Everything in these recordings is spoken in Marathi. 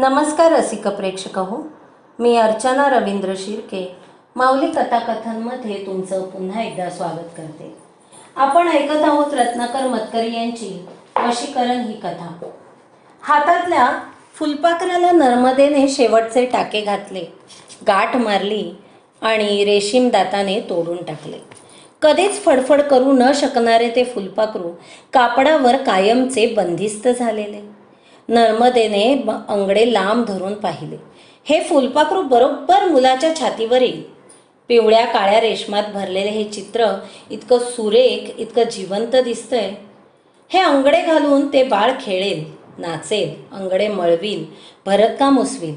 नमस्कार रसिक प्रेक्षक हो मी अर्चना रवींद्र शिर्के. माऊली कथाकथनमध्ये तुमचं पुन्हा एकदा स्वागत करते. आपण ऐकत आहोत रत्नाकर मतकरी यांची वशीकरण ही कथा. हातातल्या फुलपाखराला नर्मदेने शेवटचे टाके घातले. गाठ मारली आणि रेशीम दाताने तोडून टाकले. कधीच फडफड करू न शकणारे ते फुलपाखरू कापडावर कायमचे बंदिस्त झालेले. नर्मदेने अंगडे लांब धरून पाहिले. हे फुलपाखरू बरोबर मुलाच्या छातीवर येईल. पिवळ्या काळ्या रेशमात भरलेले हे चित्र इतकं सुरेख इतकं जिवंत दिसतंय. हे अंगडे घालून ते बाळ खेळेल नाचेल अंगडे मळवील भरतकाम उसवील.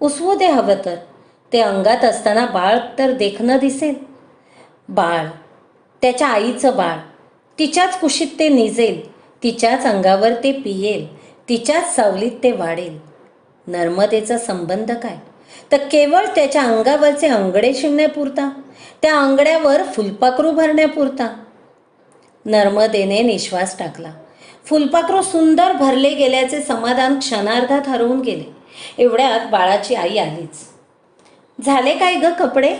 उसवू दे हवं तर. ते अंगात असताना बाळ तर देखणं दिसेल. बाळ त्याच्या आईचं बाळ. तिच्याच कुशीत ते निजेल तिच्याच अंगावर ते पियेल. तिच्याच सावलीत ते वाढेल. नर्मदेचा संबंध काय? तर केवळ त्याच्या अंगावरचे अंगडे शिवण्यापुरता त्या अंगड्यावर फुलपाखरू भरण्यापुरता. नर्मदेने निश्वास टाकला. फुलपाखरू सुंदर भरले गेल्याचे समाधान क्षणार्धात हरवून गेले. एवढ्यात बाळाची आई आलीच. झाले काय ग कपडे?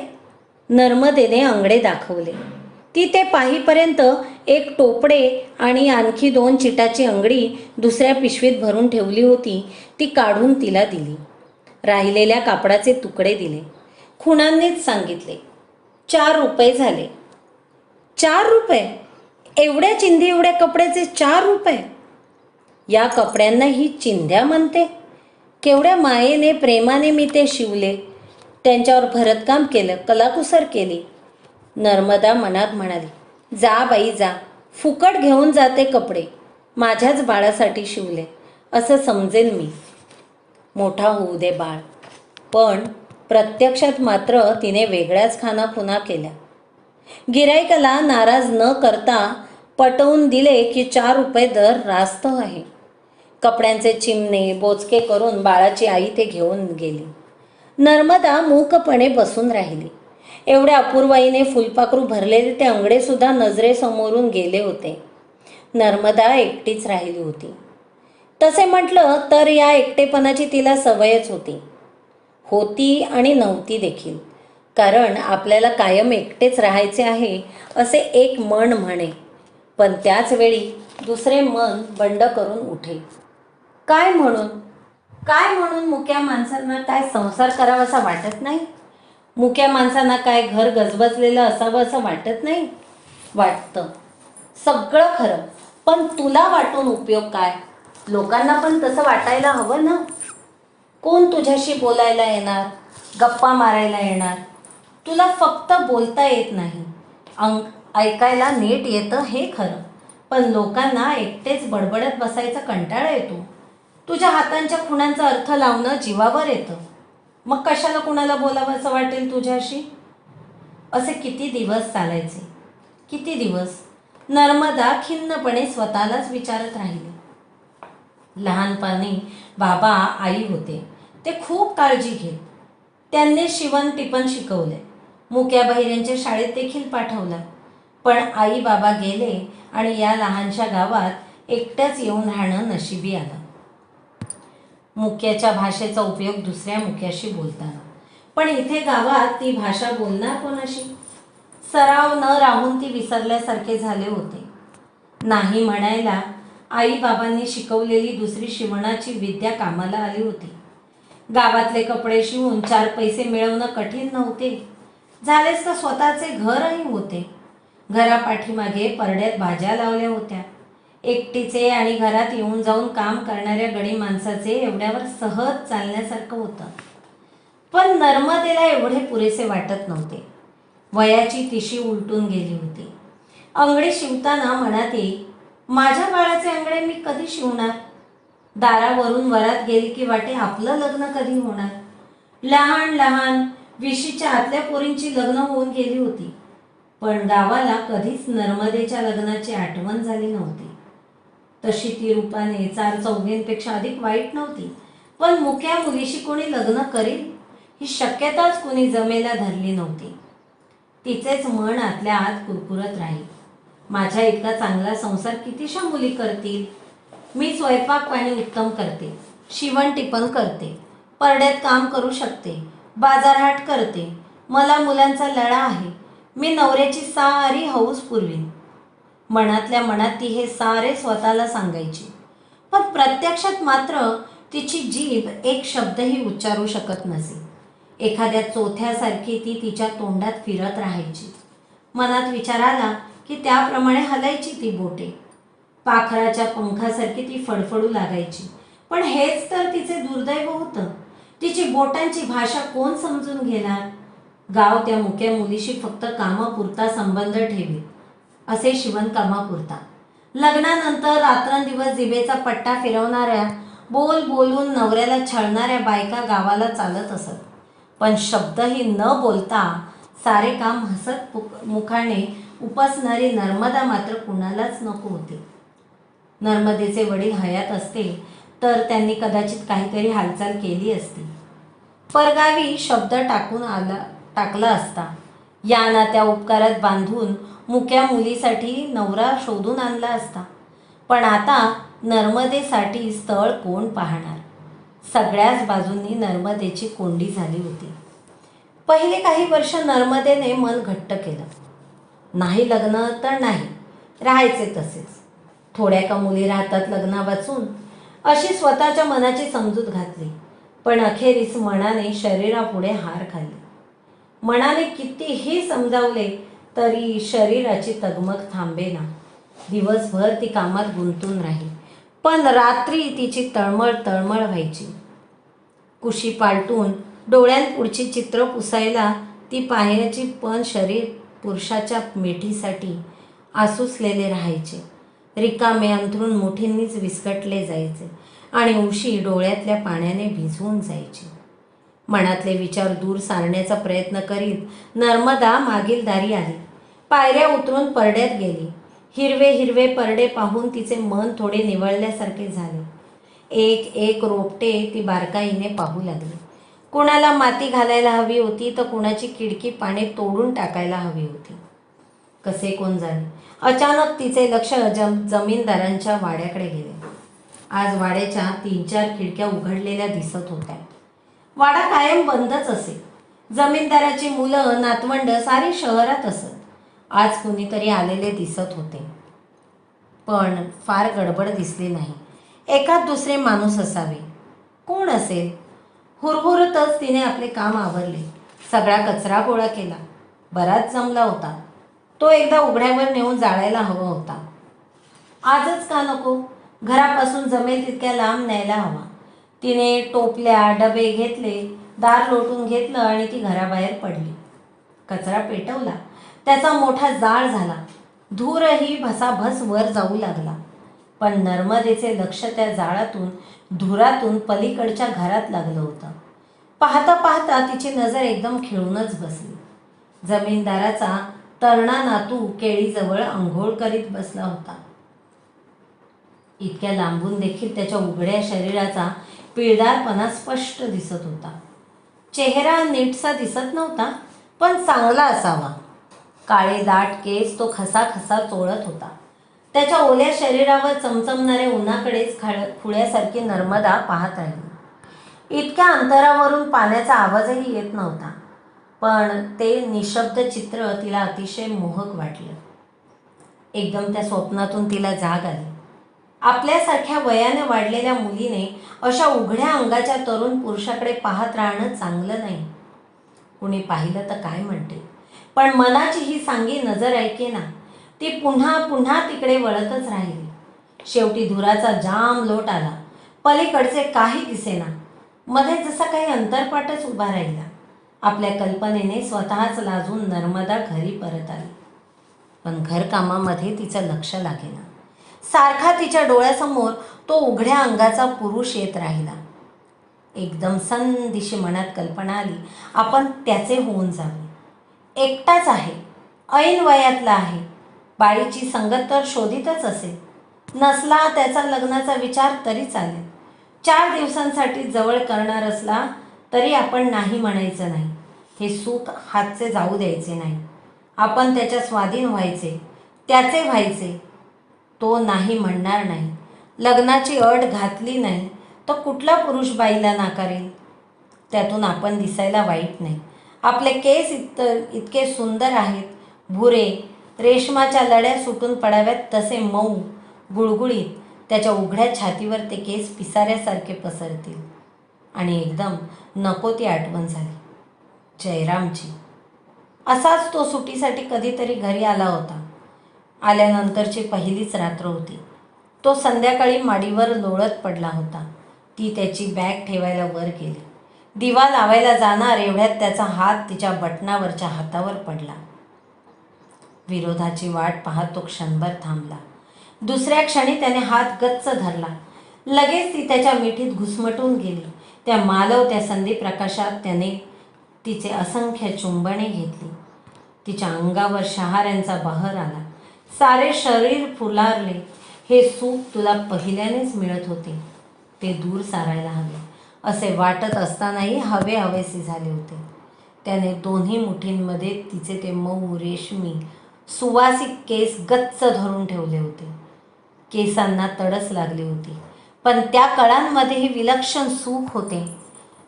नर्मदेने अंगडे दाखवले. ती ते पाहीपर्यंत एक टोपडे आणि आणखी दोन चिटाची अंगडी दुसऱ्या पिशवीत भरून ठेवली होती. ती काढून तिला दिली. राहिलेल्या कापडाचे तुकडे दिले. खुणांनीच सांगितले चार रुपये झाले. चार रुपये? एवढ्या चिंधी एवढ्या कपड्याचे चार रुपये? या कपड्यांना ही चिंध्या म्हणते. केवढ्या मायेने प्रेमाने मी ते शिवले. त्यांच्यावर भरतकाम केलं कलाकुसर केली. नर्मदा मनात म्हणाली जा बाई जा. फुकट घेऊन जाते कपडे. माझ्याच बाळासाठी शिवले. असं समजेल मी. मोठा होऊ दे बाळ. पण प्रत्यक्षात मात्र तिने वेगळ्याच पुन्हा केल्या. गिरायकाला नाराज न करता पटवून दिले की चार रुपये दर रास्त आहे. कपड्यांचे चिमणे बोचके करून बाळाची आई ते घेऊन गेली. नर्मदा मूकपणे बसून राहिली. एवढ्या अपूर्वाईने फुलपाखरू भरलेले ते अंगडेसुद्धा नजरेसमोरून गेले होते. नर्मदा एकटीच राहिली होती. तसे म्हटलं तर या एकटेपणाची तिला सवयच होती. होती आणि नव्हती देखील. कारण आपल्याला कायम एकटेच राहायचे आहे असे एक मन म्हणे. पण त्याच वेळी दुसरे मन बंड करून उठे. काय म्हणून? काय म्हणून मुक्या माणसांना काय संसार करावासा वाटत नाही? मुक्या माणसांना काय घर गजबजलेलं असावं असं वाटत नाही? वाटतं. सगळं खरं. पण तुला वाटून उपयोग काय? लोकांना पण तसं वाटायला हवं ना? कोण तुझ्याशी बोलायला येणार? गप्पा मारायला येणार? तुला फक्त बोलता येत नाही. अंग ऐकायला नीट येतं हे खरं. पण लोकांना एकटेच बडबडत बसायचा कंटाळा येतो. तुझ्या हातांच्या खुणांचा अर्थ लावणं जीवावर येतं. मग कशाला कुणाला बोलावं असं वाटेल तुझ्याशी? असे किती दिवस चालायचे? किती दिवस? नर्मदा खिन्नपणे स्वतःलाच विचारत राहिली. लहानपणी बाबा आई होते. ते खूप काळजी घेत. त्यांनी शिवण टिपण शिकवले. मुक्या बहिऱ्यांच्या शाळेत देखील पाठवलं. पण आई बाबा गेले आणि या लहानशा गावात एकट्याच येऊन राहणं नशिबी आलं. मुक्याच्या भाषेचा उपयोग दुसऱ्या मुक्याशी बोलताना. पण इथे गावात ती भाषा बोलणार कोणाशी? सराव न राहून ती विसरल्यासारखे झाले होते. नाही म्हणायला आईबाबांनी शिकवलेली दुसरी शिवणाची विद्या कामाला आली होती. गावातले कपडे शिवून चार पैसे मिळवणं कठीण नव्हते. झालेच तर स्वतःचे घरही होते. घरापाठीमागे परड्यात भाज्या लावल्या होत्या. एकटीचे आणि घरात येऊन जाऊन काम करणाऱ्या गडी माणसाचे एवढ्यावर सहज चालण्यासारखं होतं. पण नर्मदेला एवढे पुरेसे वाटत नव्हते. वयाची तिशी उलटून गेली होती. अंगडे शिवताना म्हणत येई माझ्या बाळाचे अंगडे मी कधी शिवणार? दारावरून वरात गेली की वाटे आपलं लग्न कधी होणार? लहान लहान विशीच्या आतल्या पोरींची लग्न होऊन गेली होती. पण गावाला कधीच नर्मदेच्या लग्नाची आठवण झाली नव्हती. तशी ती रूपाने चार चौघींपेक्षा अधिक वाईट नव्हती. पण मुक्या मुलीशी कोणी लग्न करेल? ही शक्यताच कोणी जमेला धरली नव्हती. तिचेच मन आतल्या आत कुरकुरत राहील. माझ्या इतका चांगला संसार कितीशा मुली करतील? मी स्वयंपाक पाणी उत्तम करते शिवण टिपण करते परड्यात काम करू शकते बाजारहाट करते. मला मुलांचा लळा आहे. मी नवऱ्याची सारी हौस पुरवीन. मनातल्या मनात ती हे सारे स्वतःला सांगायची. पण प्रत्यक्षात मात्र तिची जीभ एक शब्दही उच्चारू शकत नसे. एखाद्या चोथ्यासारखी ती तिच्या तोंडात फिरत राहायची. मनात विचार आला की त्याप्रमाणे हलायची ती बोटे. पाखराच्या पंखासारखी ती फडफडू लागायची. पण हेच तर तिचे दुर्दैव होतं. तिची बोटांची भाषा कोण समजून घेणार? गाव त्या मुक्या मुलीशी फक्त कामापुरता संबंध ठेवी. असे शिवणकामापुरता लग्नानंतर रात्रंदिवस जिभेचा पट्टा फिरवणाऱ्या बोल बोलून नवऱ्याला छळणाऱ्या बायका गावाला चालत असत. पण शब्दही न बोलता सारे काम हसत मुखाने उपसणारी नर्मदा मात्र कुणालाच नको होती. नर्मदेचे वडील हयात असते तर त्यांनी कदाचित काहीतरी हालचाल केली असती. परगावी शब्द टाकून आला टाकला असता. या नात्या उपकारात बांधून मुक्या मुलीसाठी नवरा शोधून आणला असता. पण आता नर्मदेसाठी स्थळ कोण पाहणार? सगळ्याच बाजूंनी नर्मदेची कोंडी झाली होती. पहिले काही वर्ष नर्मदेने मन घट्ट केलं. नाही लग्न तर नाही राहायचे तसेच. थोड्या का मुली राहतात लग्ना वाचून अशी स्वतःच्या मनाची समजूत घातली. पण अखेरीस मनाने शरीरापुढे हार खाल्ली. मनाने कितीही समजावले तरी शरीराची तगमग थांबेना. दिवसभर ती कामात गुंतून राही पण रात्री तिची तळमळ तळमळ व्हायची. कुशी पालटून डोळ्यांपुढची चित्र पुसायला ती पाहण्याची पण शरीर पुरुषाच्या मेठीसाठी आसुसलेले राहायचे. रिकामे अंथरून मुठींनीच विस्कटले जायचे आणि उशी डोळ्यातल्या पाण्याने भिजवून जायची. मनातले विचार दूर सारण्याचा प्रयत्न करीत नर्मदा मागील दारी आली. पायऱ्या उतरून परड्यात गेली. हिरवे हिरवे परडे पाहून तिचे मन थोडे निवळल्यासारखे झाले. एक एक रोपटे ती बारकाईने पाहू लागली. कुणाला माती घालायला हवी होती तर कुणाची खिडकी पाने तोडून टाकायला हवी होती. कसे कोण जाणे? अचानक तिचे लक्ष जम जमीनदारांच्या वाड्याकडे गेले. आज वाड्याच्या तीन चार खिडक्या उघडलेल्या दिसत होत्या. वाडा कायम बंदच असे. जमीनदाराची मुलं नातवंड सारी शहरात असत. आज कुणीतरी आलेले दिसत होते. पण फार गडबड दिसली नाही. एकात दुसरे माणूस असावे. कोण असेल? हुरहुरतच तिने आपले काम आवरले. सगळा कचरा गोळा केला. बराच जमला होता. तो एकदा उघड्यावर नेऊन जाळायला हवा होता. आजच का नको? घरापासून जमेल तितक्या लांब न्यायला हवा. तिने टोपल्या डबे घेतले दार लोटून घेतलं आणि ती घराबाहेर पडली. कचरा पेटवला. त्याचा मोठा जाळ झाला. धूरही भसाभस वर जाऊ लागला. पण नर्मदेचे लक्ष त्या जाळातून धुरातून पलीकडच्या घरात लागलं होतं. पाहता पाहता तिची नजर एकदम खिळूनच बसली. जमीनदाराचा तरणा नातू केळीजवळ आंघोळ करीत बसला होता. इतक्या लांबून देखील त्याच्या उघड्या शरीराचा पिळदारपणा स्पष्ट दिसत होता. चेहरा नीटसा दिसत नव्हता पण चांगला असावा. काळे दाट केस तो खसा खसा चोळत होता. त्याच्या ओल्या शरीरावर चमचमणाऱ्या उन्हाकडेच खाळ खुळ्यासारखी नर्मदा पाहत राहिली. इतक्या अंतरावरून पाण्याचा आवाजही येत नव्हता पण ते निशब्द चित्र तिला अतिशय मोहक वाटलं. एकदम त्या स्वप्नातून तिला जाग आली. आपल्यासारख्या वयाने वाढलेल्या मुलीने अशा उघड्या अंगाच्या तरुण पुरुषाकडे पाहत राहणं चांगलं नाही. कुणी पाहिलं तर काय म्हणते? पण मनाची ही सांगी नजर ऐके ना. ती पुन्हा पुन्हा तिकडे वळतच राहिली. शेवटी धुराचा जाम लोट आला. पलीकडचे काही दिसेना. मध्ये जसा काही अंतरपाटच उभा राहिला. आपल्या कल्पनेने स्वतःच लाजून नर्मदा घरी परत आली. पण घरकामामध्ये तिचं लक्ष लागेना. सारखा तिच्या डोळ्यासमोर तो उघड्या अंगाचा पुरुष येत राहिला. एकदम संदिशी मनात कल्पना आली आपण त्याचे होऊन जावे. एकटाच आहे ऐन वयातला आहे. बाळीची संगत तर शोधितच असेल. नसला त्याचा लग्नाचा विचार तरी चालेल. चार दिवसांसाठी जवळ करणार असला तरी आपण नाही म्हणायचं नाही. हे सुख हातचे जाऊ द्यायचे नाही. आपण त्याच्या स्वाधीन व्हायचे त्याचे व्हायचे. तो नाही म्हणणार नाही. लग्नाची अट घातली नाही तर कुठला पुरुष बाईला नाकारेल? त्यातून आपण दिसायला वाईट नाही. आपले केस इत इतके सुंदर आहेत. भुरे रेशमाच्या लड्या सुटून पडाव्यात तसे मऊ गुळगुळीत. त्याच्या उघड्या छातीवर ते केस पिसाऱ्यासारखे पसरतील. आणि एकदम नको ती आठवण झाली. जयरामची. असाच तो सुटीसाठी कधीतरी घरी आला होता. आल्यानंतरची पहिलीच रात्र होती. तो संध्याकाळी माडीवर लोळत पडला होता. ती त्याची बॅग ठेवायला वर गेली. दिवा लावायला जाणार एवढ्यात त्याचा हात तिच्या बटनावरच्या हातावर पडला. विरोधाची वाट पाहत तो क्षणभर थांबला. दुसऱ्या क्षणी त्याने हात गच्च धरला. लगेच ती त्याच्या मिठीत घुसमटून गेली. त्या मालव त्या संधी प्रकाशात त्याने तिचे असंख्य चुंबने घेतली. तिच्या अंगावर शहाऱ्यांचा बहर आला. सारे शरीर फुलारले. हे सुख तुला पहिल्यानेच मिळत होते. ते दूर सारायला हवे. असे वाटत असतानाही हवे हवेसे झाले होते. त्याने दोन्ही मुठींमध्ये तिचे ते मऊ रेशमी सुवासिक केस गच्च धरून ठेवले होते. केसांना तडस लागली होती. पण त्या कळांमध्येही विलक्षण सुख होते.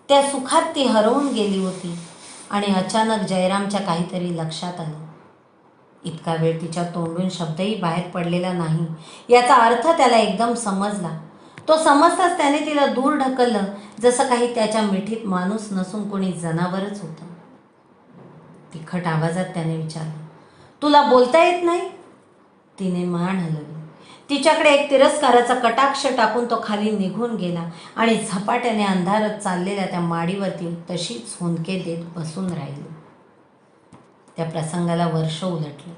त्या सुखात ती हरवून गेली होती. आणि अचानक जयरामच्या काहीतरी लक्षात आलं. इतका वेळ तिच्या तोंडून शब्दही बाहेर पडलेला नाही. याचा अर्थ त्याला एकदम समजला. तो समजताच त्याने तिला दूर ढकललं जसं काही त्याच्या मिठीत माणूस नसून कोणी जनावरच होतं. तिखट आवाजात त्याने विचारलं तुला बोलता येत नाही? तिने मान हलवली. तिच्याकडे एक तिरस्काराचा कटाक्ष टाकून तो खाली निघून गेला आणि झपाट्याने अंधारात चाललेल्या त्या माडीवरती तशीच हुंदके देत बसून राहिली. त्या प्रसंगाला वर्ष उलटले.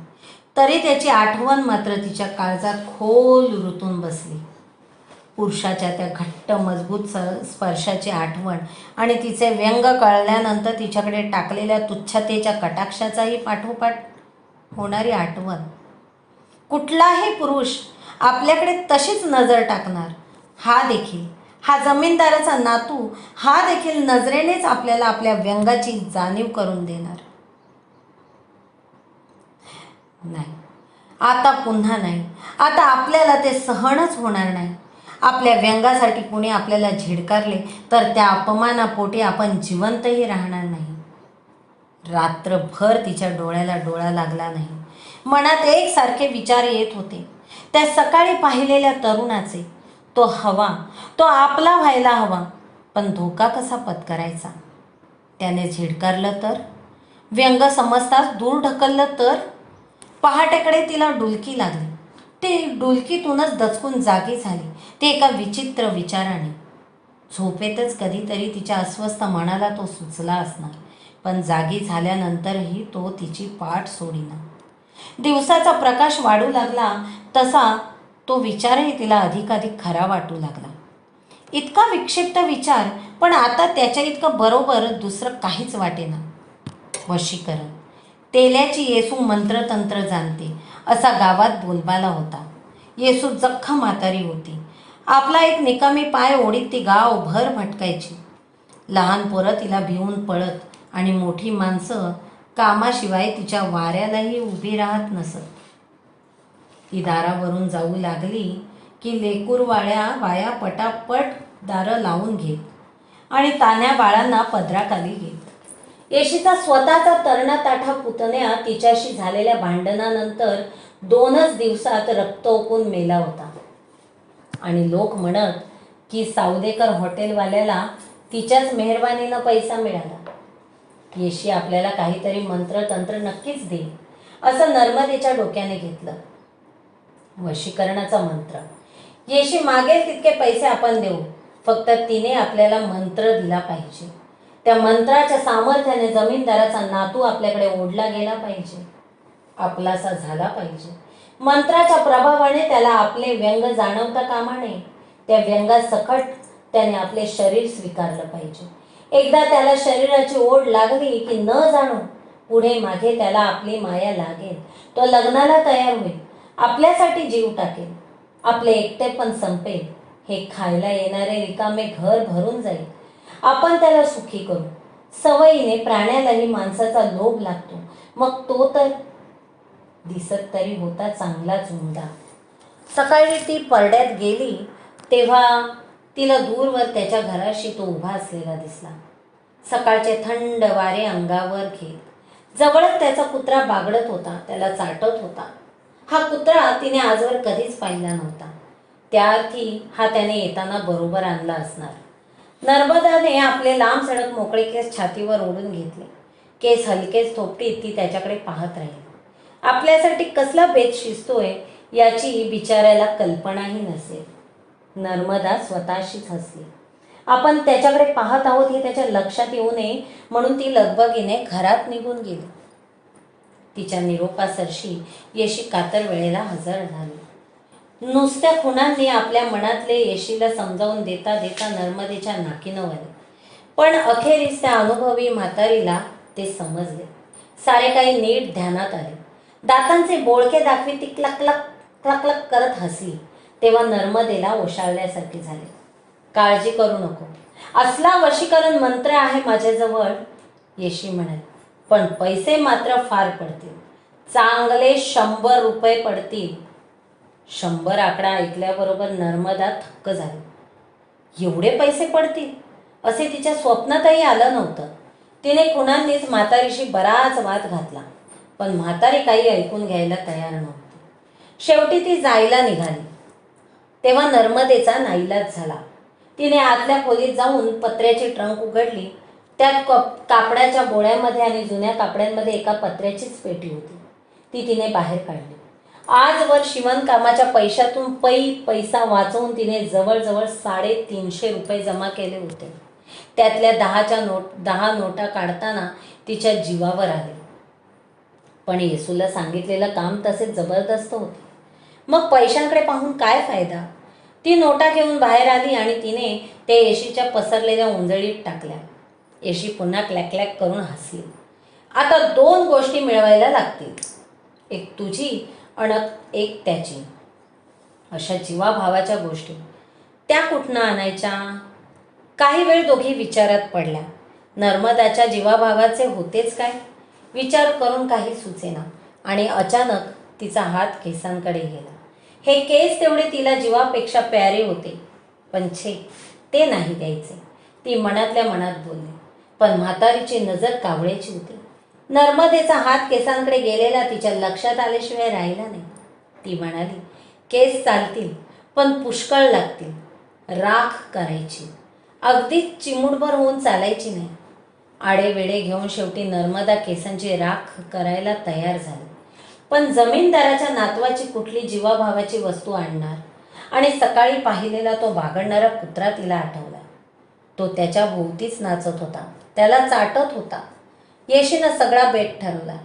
तरी त्याची आठवण मात्र तिच्या काळजात खोल रुतून बसली. पुरुषाच्या त्या घट्ट मजबूत स स्पर्शाची आठवण आणि तिचे व्यंग कळल्यानंतर तिच्याकडे टाकलेल्या तुच्छतेच्या कटाक्षाचाही पाठोपाठ होणारी आठवण. कुठलाही पुरुष आपल्याकडे तशीच नजर टाकणार. हा देखील हा जमीनदाराचा नातू हा देखील नजरेनेच आपल्याला आपल्या व्यंगाची जाणीव करून देणार. नाही. आता पुन्हा नाही. आता आपल्याला ते सहनच होणार नाही. आपल्या व्यंगासाठी कोणी आपल्याला झिडकारले तर त्या अपमानापोटी आपण जिवंतही राहणार नाही. रात्रभर तिच्या डोळ्याला डोळा लागला नाही. मनात एकसारखे विचार येत होते. त्या सकाळी पाहिलेल्या तरुणाचे तो हवा तो आपला व्हायला हवा पण धोका कसा पत्करायचा? त्याने झिडकारलं तर? व्यंग समजताच दूर ढकललं तर? पहाटेकडे तिला डुलकी लागली. ती डुलकीतूनच दचकून जागी झाली. ती एका विचित्र विचाराने झोपेतच कधीतरी तिच्या अस्वस्थ मनाला तो सुचला असणार पण जागी झाल्यानंतरही तो तिची पाठ सोडीना. दिवसाचा प्रकाश वाढू लागला तसा तो विचारही तिला अधिकाधिक खरा वाटू लागला. इतका विक्षिप्त विचार पण आता त्याच्या इतकं बरोबर दुसरं काहीच वाटेना. वशीकरण तेल्याची येसू मंत्रतंत्र जाणते असा गावात बोलबाला होता. येसू जख्ख म्हातारी होती. आपला एक निकामी पाय ओढीत ती गाव भर भटकायची. लहान पोरं तिला भिवून पळत आणि मोठी माणसं कामाशिवाय तिच्या वाऱ्यालाही उभी राहत नसत. ती दारावरून जाऊ लागली की लेकूरवाळ्या बाया पटापट दारं लावून घेत आणि तान्या बाळांना पदराखाली घेत येशीचा स्वतःचा तरणाताठा पुतण्या तिच्याशी झालेल्या भांडणानंतर दोनच दिवसात रक्त ओकून मेला होता. आणि लोक म्हणत की सावदेकर हॉटेलवाल्याला तिच्याच मेहरबानीनं पैसा मिळाला. येशी आपल्याला काहीतरी मंत्र तंत्र नक्कीच देईल असं नर्मदेच्या डोक्याने घेतलं. वशीकरणाचा मंत्र. येशी मागेल तितके पैसे आपण देऊ फक्त तिने आपल्याला मंत्र दिला पाहिजे. त्या मंत्राच्या सामर्थ्याने जमीनदाराचा नातू आपल्याकडे ओढला गेला पाहिजे. आपलासा झाला पाहिजे. मंत्राच्या प्रभावाने त्याला आपले व्यंग जाणवता कामा नये. त्या व्यंगा सकट त्याने आपले शरीर स्वीकारलं पाहिजे. एकदा त्याला शरीराची ओढ लागली की न जाणो पुढे मागे त्याला आपली माया लागेल. तो लग्नाला तयार होईल. आपल्यासाठी जीव टाकेल. आपले एकटे पण संपेल. हे खायला येणारे रिकामे घर भरून जाईल. आपण त्याला सुखी करू. सवयीने प्राण्यालाही माणसाचा लोभ लागतो. मग तो तर दिसत तरी होता चांगला झुंडा सकाळी ती परड्यात गेली तेव्हा तिला दूरवर त्याच्या घराशी तो उभा असलेला दिसला. सकाळचे थंड वारे अंगावर घेत. जवळच त्याचा कुत्रा बागडत होता त्याला चाटत होता. हा कुत्रा तिने आजवर कधीच पाहिला नव्हता. त्या अर्थी हा त्याने येताना बरोबर आणला असणार. नर्मदाने आपले लांब सडक मोकळे केस छातीवर ओढून घेतले. केस हलकेच थोपटीत ती त्याच्याकडे पाहत राहिली. आपल्यासाठी कसला भेद शिजतोय याची बिचाऱ्याला कल्पनाही नसेल. नर्मदा स्वतःशीच हसली. आपण त्याच्याकडे पाहत आहोत हे त्याच्या लक्षात येऊ नये म्हणून ती लगबगीने घरात निघून गेली. तिच्या निरोपासरशी येशी कातर वेळेला हजर झाली. नुसत्या खुणांनी आपल्या मनातले येशीला समजावून देता देता नर्मदेच्या नाकीनं वळले. पण अखेरीस त्या अनुभवी म्हातारीला ते समजले. सारे काही नीट ध्यानात आले. दातांचे बोळके दाखवी ती क्लकलक क्लकलक करत हसली. तेव्हा नर्मदेला ओशाळल्यासारखे झाले. काळजी करू नको. असला वशीकरण मंत्र आहे माझ्याजवळ येशी म्हणाले. पण पैसे मात्र फार पडतील. चांगले शंभर रुपये पडतील. शंभर आकडा ऐकल्याबरोबर नर्मदा थक्क झाली. एवढे पैसे पडतील? असे तिच्या स्वप्नातही आलं नव्हतं. तिने कुणांनीच म्हातारीशी बराच वाद घातला पण म्हातारी काही ऐकून घ्यायला तयार नव्हती. शेवटी ती जायला निघाली. तेव्हा नर्मदेचा नाईलाज झाला. तिने आतल्या खोलीत जाऊन पत्र्याची ट्रंक उघडली. त्यात कप कापडाच्या बोळ्यामध्ये आणि जुन्या कापड्यांमध्ये एका पत्र्याचीच पेटी होती. ती तिने बाहेर काढली. आजवर शिवणकामाच्या पैशातून पै पैसा वाचवून तिने जवळजवळ साडेतीनशे रुपये जमा केले होते. त्यातल्या दहाच्या नोट दहा नोटा काढताना तिच्या जीवावर आले. पण येसूला सांगितलेलं काम तसे जबरदस्त होते. मग पैशांकडे पाहून काय फायदा? ती नोटा घेऊन बाहेर आली आणि तिने त्या येशीच्या पसरलेल्या उंजळीत टाकल्या. येशी पुन्हा क्लॅक करून हसली. आता दोन गोष्टी मिळवायला लागतील. एक तुझी अणक एक त्याची. अशा जीवाभावाच्या गोष्टी. त्या कुठनं आणायच्या? काही वेळ दोघी विचारात पडल्या. नर्मदाच्या जीवाभावाचे होतेच काय? विचार करून काही सुचेना. आणि अचानक तिचा हात केसांकडे गेला. हे केस तेवढे तिला जीवापेक्षा प्यारे होते. पण छे ते नाही द्यायचे. ती मनातल्या मनात बोलली. पण म्हातारीची नजर कावळ्याची होती. नर्मदेचा हात केसांकडे गेलेला तिच्या लक्षात आल्याशिवाय राहिला नाही. ती म्हणाली केस चालतील पण पुष्कळ लागतील. राख करायची. अगदीच चिमुडभर होऊन चालायची नाही. आडेवेडे घेऊन शेवटी नर्मदा केसांची राख करायला तयार झाली. पण जमीनदाराच्या नातवाची कुठली जीवाभावाची वस्तू आणणार आणि सकाळी पाहिलेला तो बागडणारा कुत्रा तिला आठवला. तो त्याच्या भोवतीच नाचत होता. त्याला चाटत होता. येशीनं सगळा बेट ठरवला.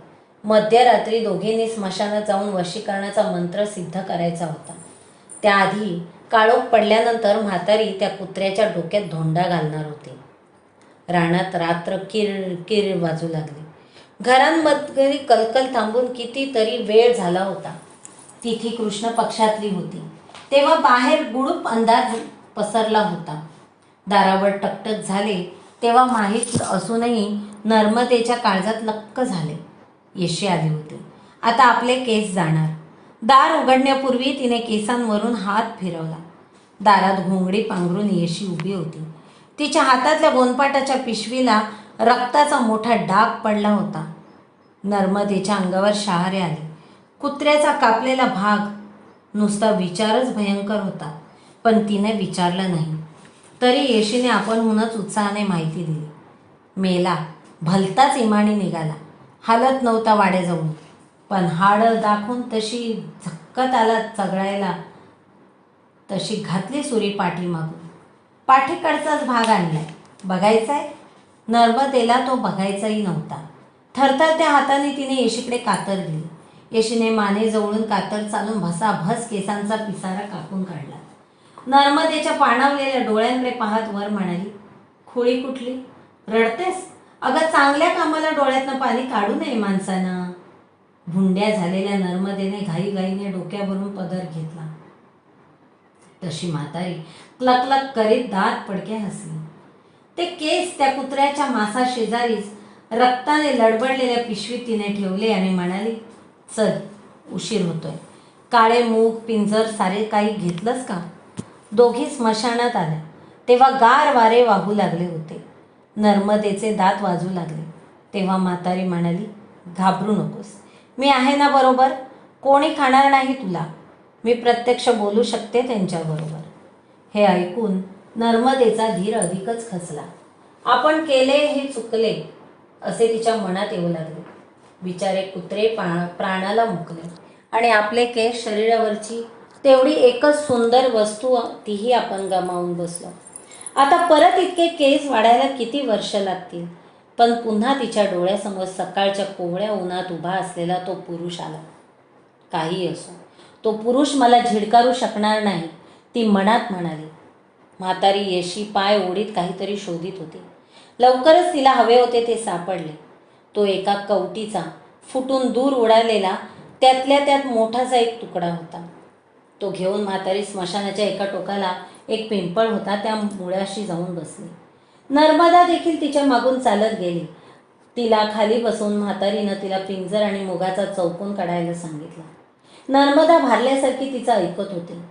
मध्यरात्री दोघींनी स्मशानात जाऊन वशीकरणाचा मंत्र सिद्ध करायचा होता. त्याआधी काळोख पडल्यानंतर म्हातारी त्या कुत्र्याच्या डोक्यात धोंडा घालणार होती. रानात रात्र किर किर वाजू लागली. घरांमध्ये कलकल थांबून कितीतरी वेळ झाला होता. तिथी कृष्ण पक्षातली होती. तेव्हा बाहेर गुडूप अंधार पसरला होता. दारावर टकटक झाले तेव्हा माहीत असूनही नर्मदेच्या काळजात लक्क झाले. येशी आली होती. आता आपले केस जाणार. दार उघडण्यापूर्वी तिने केसांवरून हात फिरवला. दारात घोंगडी पांघरून येशी उभी होती. तिच्या हातातल्या गोनपाटाच्या पिशवीला रक्ताचा मोठा डाग पडला होता. नर्मदेच्या अंगावर शहारे आले. कुत्र्याचा कापलेला भाग. नुसता विचारच भयंकर होता. पण तिने विचारलं नाही. तरी येशीने आपणहूनच उत्साहाने माहिती दिली. मेला भलताच इमाणी निघाला. हालत नव्हता वाडे जाऊन पण हाडं दाखवून तशी झक्कत आला चगळायला. तशी घातली सुरी पाठीमागून. पाठीकडचाच भाग आणलाय. बघायचाय? नर्मदेला तो बघायचाही नव्हता. थरथरत्या हाताने तिने येशीकडे कातर दिली. येशीने माने जवळून कातर चालून भसाभस केसांचा पिसारा कापून काढला. नर्मदेच्या पाणावलेल्या डोळ्यांकडे पाहत वर म्हणाली खोळी कुठली? रडतेस? अगं चांगल्या कामाला डोळ्यातनं पाणी काढू नये माणसानं. भुंड्या झालेल्या नर्मदेने घाईघाईने डोक्यावरून पदर घेतला. तशी म्हातारी क्लकलक करीत दात पडके हसली. ते केस त्या कुत्र्याच्या मासा शेजारीच रक्ताने लडबडलेल्या पिशवीत तिने ठेवले आणि म्हणाली चल उशीर होतोय. काळे मूग पिंजर सारे काही घेतलंच का? दोघी स्मशानात आल्या. तेव्हा गार वारे वाहू लागले होते. नर्मदेचे दात वाजू लागले. तेव्हा म्हातारी म्हणाली घाबरू नकोस. मी आहे ना बरोबर? कोणी खाणार नाही तुला? मी प्रत्यक्ष बोलू शकते त्यांच्याबरोबर हे ऐकून नर्मदेचा धीर अधिकच खचला. आपण केले हे चुकले असे तिच्या मनात येऊ लागले. बिचारे कुत्रे पा प्राणाला मुकले. आणि आपले केस शरीरावरची तेवढी एकच सुंदर वस्तू तीही आपण गमावून बसलो. आता परत इतके केस वाढायला किती वर्ष लागतील? पण पुन्हा तिच्या डोळ्यासमोर सकाळच्या कोवळ्या उन्हात उभा असलेला तो पुरुष आला. काही असो. तो पुरुष मला झिडकारू शकणार नाही ती मनात म्हणाली. म्हातारी येशी पाय ओढीत काहीतरी शोधित होती. लवकरच तिला हवे होते ते सापडले. तो एका कवटीचा फुटून दूर उडालेला त्यातल्या त्यात मोठासा एक तुकडा होता. तो घेऊन म्हातारी स्मशानाच्या एका टोकाला एक पिंपळ होता त्या मुळाशी जाऊन बसली. नर्मदा देखील तिच्या मागून चालत गेली. तिला खाली बसवून म्हातारीनं तिला पिंजर आणि मुगाचा चौकोन काढायला सांगितला. नर्मदा भारल्यासारखी तिचं ऐकत होती.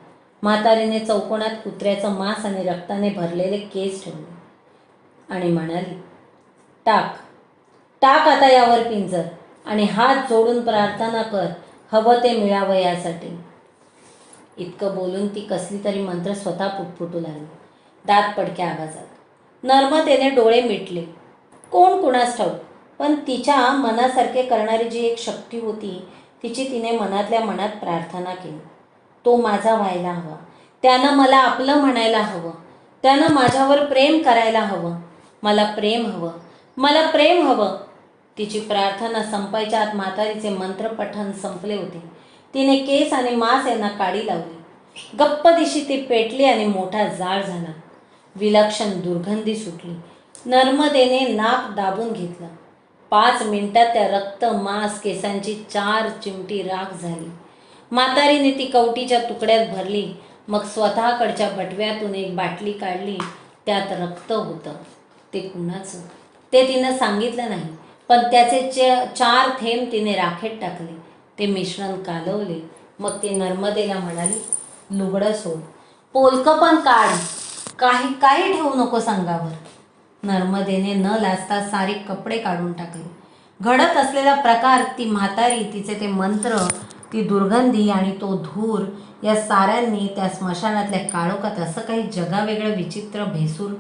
म्हातारीने चौकोनात कुत्र्याचं मांस आणि रक्ताने भरलेले केस ठेवले आणि म्हणाली टाक. टाक आता यावर पिंजर आणि हात जोडून प्रार्थना कर. हवं ते मिळावं यासाठी. इतकं बोलून ती कसली तरी मंत्र स्वतः पुटपुटू लागली. दात पडक्या आवाजात. नर्मदेने डोळे मिटले. कोण कुणास ठाऊक? पण तिच्या मनासारखे करणारी जी एक शक्ती होती तिची तिने मनातल्या मनात प्रार्थना केली. तो माझा व्हायला हवा. त्यानं मला आपलं म्हणायला हवं. त्यानं माझ्यावर प्रेम करायला हवं. मला प्रेम हवं. मला प्रेम हवं. तिची प्रार्थना संपायच्या आत म्हातारीचे मंत्रपठण संपले होते. तिने केस आणि मांस यांना काडी लावली. गप्प दिशी ती पेटली आणि मोठा जाळ झाला. विलक्षण दुर्गंधी सुटली. नर्मदेने नाक दाबून घेतलं. पाच मिनिटात त्या रक्त मांस केसांची चार चिमटी राख झाली. म्हातारीने ती कवटीच्या तुकड्यात भरली. मग स्वतःकडच्या बटव्यातून एक बाटली काढली. त्यात रक्त होतं. ते कुणाचं? ते तिनं सांगितलं नाही. पण त्याचे चे चार थेंब तिने राखेत टाकले. ते मिश्रण कालवले. मग ती नर्मदेला म्हणाली लुगडं सोड. पोलकं पण काढ. काही काही ठेवू नको सांगावर नर्मदेने न लाजता सारे कपडे काढून टाकले. घडत असलेला प्रकार ती म्हातारी तिचे ते मंत्र ती दुर्गंधी आणि तो धूर या साऱ्यांनी त्या स्मशानातल्या काळोखात असं काही जगावेगळं विचित्र भेसूर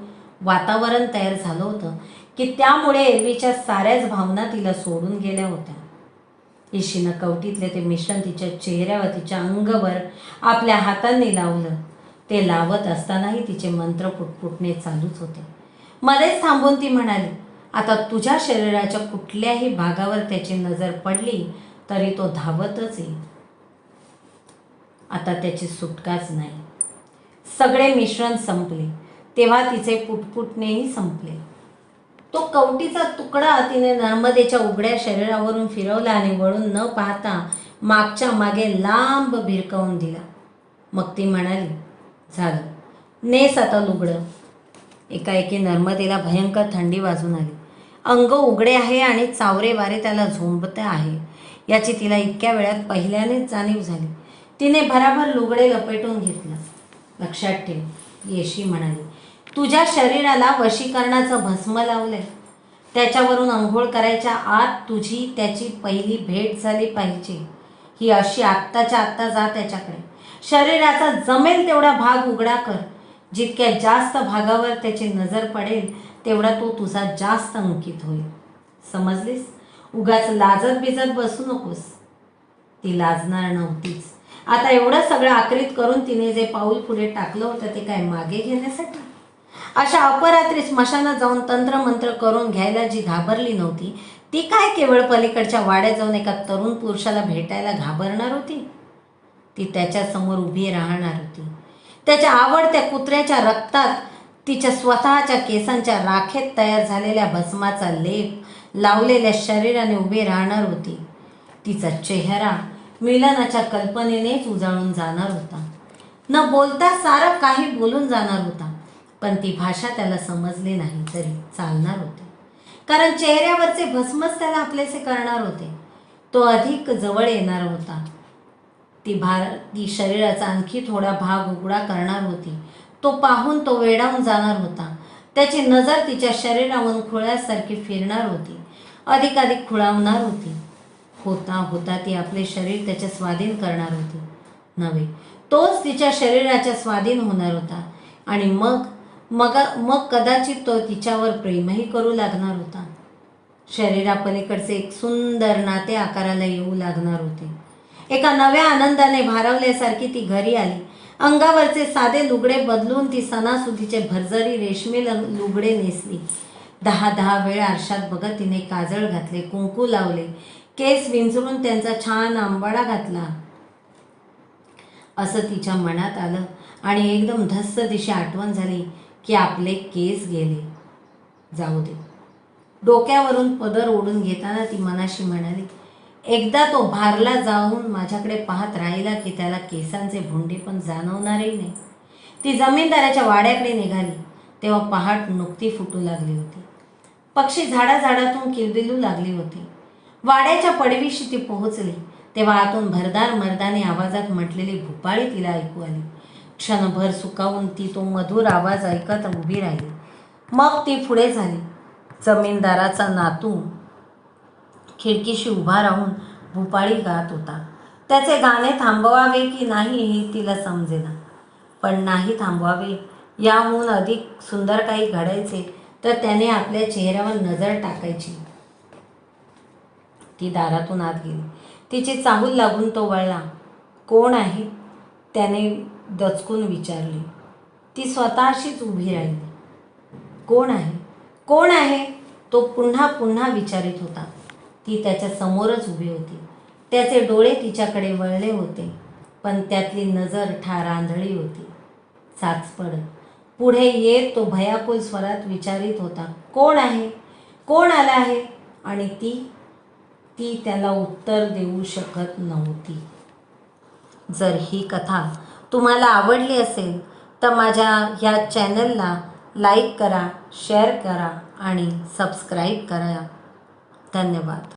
वातावरण तयार झालं होतं की त्यामुळे एरवीच्या साऱ्याच भावना तिला सोडून गेल्या होत्या. इशीनं कवटीतले ते मिश्रण तिच्या चेहऱ्यावर तिच्या अंगावर आपल्या हातांनी लावलं. ते लावत असतानाही तिचे मंत्र पुटपुटणे चालूच होते. मध्येच थांबून ती म्हणाली आता तुझ्या शरीराच्या कुठल्याही भागावर त्याची नजर पडली तरी तो धावतच येईल. आता त्याची सुटकाच नाही. सगळे मिश्रण संपले. तेव्हा तिचे पुटपुटणेही संपले. तो कवटीचा तुकडा तिने नर्मदेच्या उघड्या शरीरावरून फिरवला आणि वळून न पाहता मागच्या मागे लांब भिरकावून दिला. मग ती म्हणाली झालं. नेस आता लुगडं. एकाएकी नर्मदेला भयंकर थंडी वाजून आली. अंग उघडे आहे आणि चावरे वारे त्याला झोंबते आहे. याची तिला इतक्या वेळात पहिल्यानेच जाणीव झाली. तिने भराभर लुगडे लपेटून घेतलं. लक्षात ठेव येशी म्हणाली तुझ्या शरीराला वशीकरणाचं भस्म लावलंय. त्याच्यावरून अंघोळ करायच्या आत तुझी त्याची पहिली भेट झाली पाहिजे. ही अशी आत्ताच्या आत्ता जा त्याच्याकडे. शरीराचा जमेल तेवढा भाग उघडा कर. जितक्या जास्त भागावर त्याची नजर पडेल तेवढा तो तुझा जास्त अंकित होईल. समजलीस? उगाच लाजत बिजत बसू नकोस. ती लाजणार नव्हतीच. आता एवढं सगळं आकरीत करून तिने जे पाऊल पुढे टाकलं होतं ते काय मागे घेण्यासाठी? अशा अपरात्री स्मशानात जाऊन तंत्रमंत्र करून घ्यायला जी घाबरली नव्हती ती काय केवळ पलीकडच्या वाड्यात जाऊन एका तरुण पुरुषाला भेटायला घाबरणार होती? ती त्याच्यासमोर उभी राहणार होती. त्याच्या आवडत्या कुत्र्याच्या रक्तात तिच्या स्वतःच्या केसांच्या राखेत तयार झालेल्या भस्माचा लेप लावलेल्या शरीराने उभी राहणार होती. तिचा चेहरा मिलनाच्या कल्पनेनेच उजाळून जाणार होता. न बोलता सारं काही बोलून जाणार होता. पण ती भाषा त्याला समजली नाही तरी चालणार होती. कारण चेहऱ्यावरचे भस्मच त्याला आपलेसे करणार होते. तो अधिक जवळ येणार होता. ती भार ती शरीराचा आणखी थोडा भाग उघडा करणार होती. तो पाहून तो वेडावून जाणार होता. त्याची नजर तिच्या शरीरावरून खुळ्यासारखी फिरणार होती. अधिकाधिक खुळावणार होती. होता होता ती आपले शरीर त्याच्या स्वाधीन करणार होती. नव्हे तोच तिच्या शरीराच्या स्वाधीन होणार होता. आणि मग मग मग कदाचित तो तिच्यावर प्रेमही करू लागणार होता. शरीरापलीकडचे एक सुंदर नाते आकाराला येऊ लागणार होते. एका नव्या आनंदाने भारावल्यासारखी ती घरी आली. अंगावरचे साधे लुगडे बदलून ती सणासुदीचे भरजरी रेशमी लुगडे नेसली. दहा दहा वेळ आरशात बघत तिने काजळ घातले कुंकू लावले केस विंचरून त्यांचा छान आंबाडा घातला. असं तिच्या मनात आलं आणि एकदम धस्स दिशा आठवण झाली. की आपले केस गेले. जाऊ दे. डोक्यावरून पदर ओढून घेताना ती मनाशी म्हणाली एकदा तो भारला जाऊन माझ्याकडे पाहत राहिला की त्याला केसांचे भोंडे पण जाणवणारही नाही. ती जमीनदाराच्या वाड्याकडे निघाली. तेव्हा पहाट नुकती फुटू लागली होती. पक्षी झाडाझाडातून किलबिलू लागले होते. वाड्याच्या पडवीशी ती पोहोचली. तेव्हा आतून भरदार मर्दाने आवाजात म्हटलेली भुपाळी तिला ऐकू आली. क्षणभर सुकावून ती तो मधुर आवाज ऐकत उभी राहिली. मग ती पुढे झाली. जमीनदाराचा नातू खिडकीशी उभा राहून भुपाळी गात होता. त्याचे गाणे थांबवावे की नाही हे तिला समजेना. पण नाही थांबवावे. याहून अधिक सुंदर काही घडायचे तर त्याने आपल्या चेहऱ्यावर नजर टाकायची. ती दारातून आत गेली. तिची चाहूल लागून तो वळला. कोण आहे? त्याने दचकून विचारले ती स्वतःशीच उभी राहिली. कोण आहे? कोण आहे? तो पुन्हा पुन्हा विचारित होता. ती त्याच्या समोरच उभी होती. त्याचे डोळे तिच्याकडे वळले होते पण त्यातली नजर ठारांधळी होती. साचपड पुढे येत तो भयाकुल स्वरात विचारित होता. कोण आहे? कोण आला आहे? आणि ती ती त्याला उत्तर देऊ शकत नव्हती. जर ही कथा तुम्हाला आवडली असेल तर माझ्या ह्या चॅनलला लाईक करा शेअर करा आणि सबस्क्राईब करा. धन्यवाद.